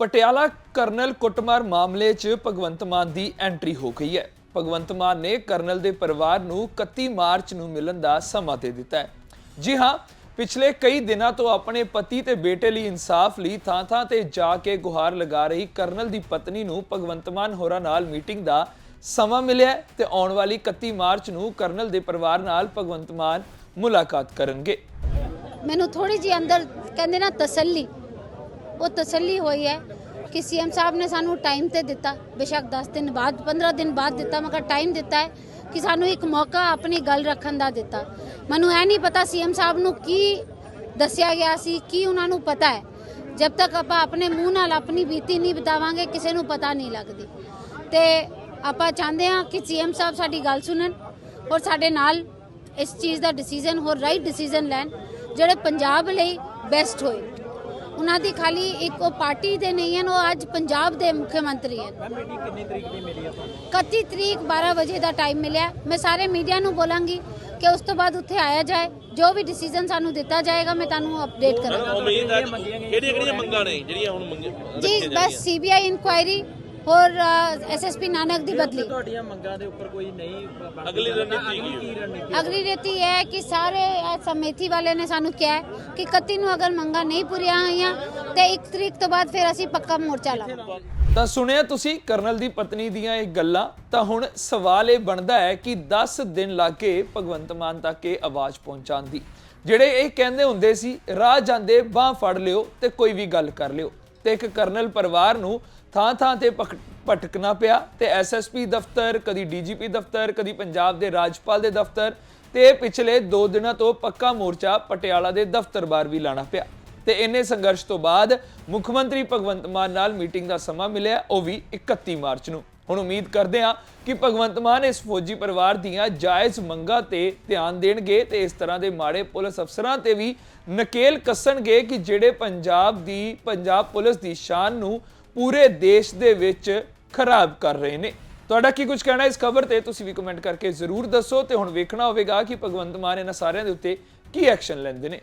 Patiala colonel ਕੁੱਟਮਾਰ ਮਾਮਲੇ 'ਚ ਭਗਵੰਤ ਮਾਨ ਦੀ ਐਂਟਰੀ ਹੋ ਗਈ ਹੈ। ਭਗਵੰਤ ਮਾਨ ਨੇ ਕਰਨਲ ਦੇ ਪਰਿਵਾਰ ਨੂੰ 31 ਮਾਰਚ ਨੂੰ ਮਿਲਣ ਦਾ ਸਮਾਂ ਦੇ ਦਿੱਤਾ ਹੈ। ਜੀ ਹਾਂ, ਪਿਛਲੇ ਕਈ ਦਿਨਾਂ ਤੋਂ ਆਪਣੇ ਪਤੀ ਤੇ ਬੇਟੇ ਲਈ ਇਨਸਾਫ ਲਈ ਥਾਂ-ਥਾਂ ਤੇ ਜਾ ਕੇ ਗੁਹਾਰ ਲਗਾ ਰਹੀ ਕਰਨਲ ਦੀ ਪਤਨੀ ਨੂੰ ਭਗਵੰਤ ਮਾਨ ਹੋਰਾਂ ਨਾਲ ਮੀਟਿੰਗ ਦਾ ਸਮਾਂ ਮਿਲਿਆ ਤੇ ਆਉਣ ਵਾਲੀ 31 ਮਾਰਚ ਨੂੰ ਕਰਨਲ ਦੇ ਪਰਿਵਾਰ ਨਾਲ ਭਗਵੰਤ ਮਾਨ ਮੁਲਾਕਾਤ ਕਰਨਗੇ। ਮੈਨੂੰ ਥੋੜੀ ਜੀ ਅੰਦਰ ਕਹਿੰਦੇ ਨਾ ਤਸੱਲੀ ਉਹ ਤਸੱਲੀ ਹੋਈ ਹੈ ਕਿ ਸੀਐਮ ਸਾਹਿਬ ਨੇ ਸਾਨੂੰ ਟਾਈਮ ਤੇ ਦਿੱਤਾ। ਬੇਸ਼ੱਕ 10 ਦਿਨ ਬਾਅਦ 15 ਦਿਨ ਬਾਅਦ ਦਿੱਤਾ, ਮਗਰ ਟਾਈਮ ਦਿੱਤਾ ਹੈ ਕਿ ਸਾਨੂੰ ਇੱਕ ਮੌਕਾ ਆਪਣੀ ਗੱਲ ਰੱਖਣ ਦਾ ਦਿੱਤਾ। ਮੈਨੂੰ ਇਹ ਨਹੀਂ ਪਤਾ ਸੀਐਮ ਸਾਹਿਬ ਨੂੰ ਕੀ ਦੱਸਿਆ ਗਿਆ ਸੀ, ਕੀ ਉਹਨਾਂ ਨੂੰ ਪਤਾ ਹੈ। ਜਦ ਤੱਕ ਆਪਾਂ ਆਪਣੇ ਮੂੰਹ ਨਾਲ ਆਪਣੀ ਬੀਤੀ ਨਹੀਂ ਬਤਾਵਾਂਗੇ, ਕਿਸੇ ਨੂੰ ਪਤਾ ਨਹੀਂ ਲੱਗਦੀ। ਤੇ ਆਪਾਂ ਚਾਹੁੰਦੇ ਹਾਂ ਕਿ ਸੀਐਮ ਸਾਹਿਬ ਸਾਡੀ ਗੱਲ ਸੁਣਨ ਔਰ ਸਾਡੇ ਨਾਲ ਇਸ ਚੀਜ਼ ਦਾ ਡਿਸੀਜਨ ਹੋਰ ਰਾਈਟ ਡਿਸੀਜਨ ਲੈਣ, ਜਿਹੜੇ ਪੰਜਾਬ ਲਈ ਬੈਸਟ ਹੋਏ। ਉਹਨਾਂ ਦੀ ਖਾਲੀ ਇੱਕ ਉਹ ਪਾਰਟੀ ਦੇ ਨਹੀਂ ਹਨ ਉਹ ਅੱਜ ਪੰਜਾਬ ਦੇ ਮੁੱਖ ਮੰਤਰੀ ਹਨ। ਮੈਮ ਕਿੰਨੀ ਤਰੀਕ ਦੀ ਮਿਲੀ ਆ ਤੁਹਾਨੂੰ? 31 ਤਰੀਕ 12 ਵਜੇ ਦਾ ਟਾਈਮ ਮਿਲਿਆ। ਮੈਂ ਸਾਰੇ ਮੀਡੀਆ ਨੂੰ ਬੋਲਾਂਗੀ ਕਿ ਉਸ ਤੋਂ ਬਾਅਦ ਉੱਥੇ ਆਇਆ ਜਾਏ। ਜੋ ਵੀ ਡਿਸੀਜਨ ਸਾਨੂੰ ਦਿੱਤਾ ਜਾਏਗਾ ਮੈਂ ਤੁਹਾਨੂੰ ਅਪਡੇਟ ਕਰਾਂਗਾ। ਉਮੀਦ ਹੈ ਕਿਹੜੀਆਂ ਕਿਹੜੀਆਂ ਮੰਗਾਂ ਨੇ ਜਿਹੜੀਆਂ ਹੁਣ ਮੰਗੀਆਂ ਜੀ ਬਸ ਸੀਬੀਆਈ ਇਨਕੁਆਇਰੀ ਔਰ ਐਸਐਸਪੀ ਨਾਨਕ ਦੀ ਬਦਲੀ। ਤੁਹਾਡੀਆਂ ਮੰਗਾਂ ਦੇ ਉੱਪਰ ਕੋਈ ਨਹੀਂ ਅਗਲੀ ਰਣਨੀਤੀ ਕੀ ਕੀ ਰਣਨੀਤੀ ਅਗਲੀ ਇਹ ਹੈ ਕਿ ਸਾਰੇ ਸਮੇਥੀ ਵਾਲੇ ਨੇ ਸਾਨੂੰ ਕਿਹਾ ਹੈ ਕਿ 31 ਨੂੰ ਅਗਰ ਮੰਗਾਂ ਨਹੀਂ ਪੂਰੀਆਂ ਹੋਈਆਂ ਤੇ 1 ਤਰੀਕ ਤੋਂ ਬਾਅਦ ਫਿਰ ਅਸੀਂ ਪੱਕਾ ਮੋਰਚਾ ਲਾਵਾਂਗੇ। ਤਾਂ ਸੁਣਿਆ ਤੁਸੀਂ ਕਰਨਲ ਦੀ ਪਤਨੀ ਦੀਆਂ ਇਹ ਗੱਲਾਂ ਤਾਂ ਹੁਣ ਸਵਾਲ ਇਹ ਬਣਦਾ ਹੈ ਕਿ 10 ਦਿਨ ਲੱਗੇ ਭਗਵੰਤ ਮਾਨ ਤੱਕ ਇਹ ਆਵਾਜ਼ ਪਹੁੰਚਾਉਣ ਦੀ। ਜਿਹੜੇ ਇਹ ਕਹਿੰਦੇ ਹੁੰਦੇ ਸੀ ਰਾਹ ਜਾਂਦੇ ਬਾਹ ਫੜ ਲਿਓ ਤੇ ਕੋਈ ਵੀ ਗੱਲ ਕਰ ਲਿਓ। ਤੇ ਇੱਕ ਕਰਨਲ ਪਰਿਵਾਰ ਨੂੰ ਥਾਂ ਥਾਂ ਤੇ ਭਖ- ਭਟਕਣਾ ਪਿਆ ਤੇ ਐਸਐਸਪੀ ਦਫ਼ਤਰ, ਕਦੀ ਡੀਜੀਪੀ ਦਫ਼ਤਰ, ਕਦੀ ਪੰਜਾਬ ਦੇ ਰਾਜਪਾਲ ਦੇ ਦਫ਼ਤਰ ਤੇ ਪਿਛਲੇ 2 ਦਿਨਾਂ ਤੋਂ ਪੱਕਾ ਮੋਰਚਾ ਪਟਿਆਲਾ ਦੇ ਦਫ਼ਤਰ ਬਾਹਰ ਵੀ ਲਾਣਾ ਪਿਆ। ਤੇ ਇੰਨੇ ਸੰਘਰਸ਼ ਤੋਂ ਬਾਅਦ ਮੁੱਖ ਮੰਤਰੀ ਭਗਵੰਤ ਮਾਨ ਨਾਲ ਮੀਟਿੰਗ ਦਾ ਸਮਾਂ ਮਿਲਿਆ, ਉਹ ਵੀ 31 ਮਾਰਚ ਨੂੰ। ਹੁਣ ਉਮੀਦ ਕਰਦੇ ਹਾਂ ਕਿ ਭਗਵੰਤ ਮਾਨ ਇਸ ਫੌਜੀ ਪਰਿਵਾਰ ਦੀਆਂ ਜਾਇਜ਼ ਮੰਗਾਂ ਤੇ ਧਿਆਨ ਦੇਣਗੇ ਤੇ ਇਸ ਤਰ੍ਹਾਂ ਦੇ ਮਾੜੇ ਪੁਲਿਸ ਅਫਸਰਾਂ ਤੇ ਵੀ ਨਕੇਲ ਕੱਸਣਗੇ ਕਿ ਜਿਹੜੇ ਪੰਜਾਬ ਦੀ, ਪੰਜਾਬ ਪੁਲਿਸ ਦੀ ਸ਼ਾਨ ਨੂੰ ਪੂਰੇ ਦੇਸ਼ ਦੇ ਵਿੱਚ ਖਰਾਬ ਕਰ ਰਹੇ ਨੇ। ਤੁਹਾਡਾ ਕੀ ਕੁਝ ਕਹਿਣਾ ਇਸ ਖਬਰ ਤੇ? ਤੁਸੀਂ ਵੀ ਕਮੈਂਟ ਕਰਕੇ ਜ਼ਰੂਰ ਦੱਸੋ ਤੇ ਹੁਣ ਵੇਖਣਾ ਹੋਵੇਗਾ ਕਿ ਭਗਵੰਤ ਮਾਨ ਇਹਨਾਂ ਸਾਰਿਆਂ ਦੇ ਉੱਤੇ ਕੀ ਐਕਸ਼ਨ ਲੈਂਦੇ ਨੇ।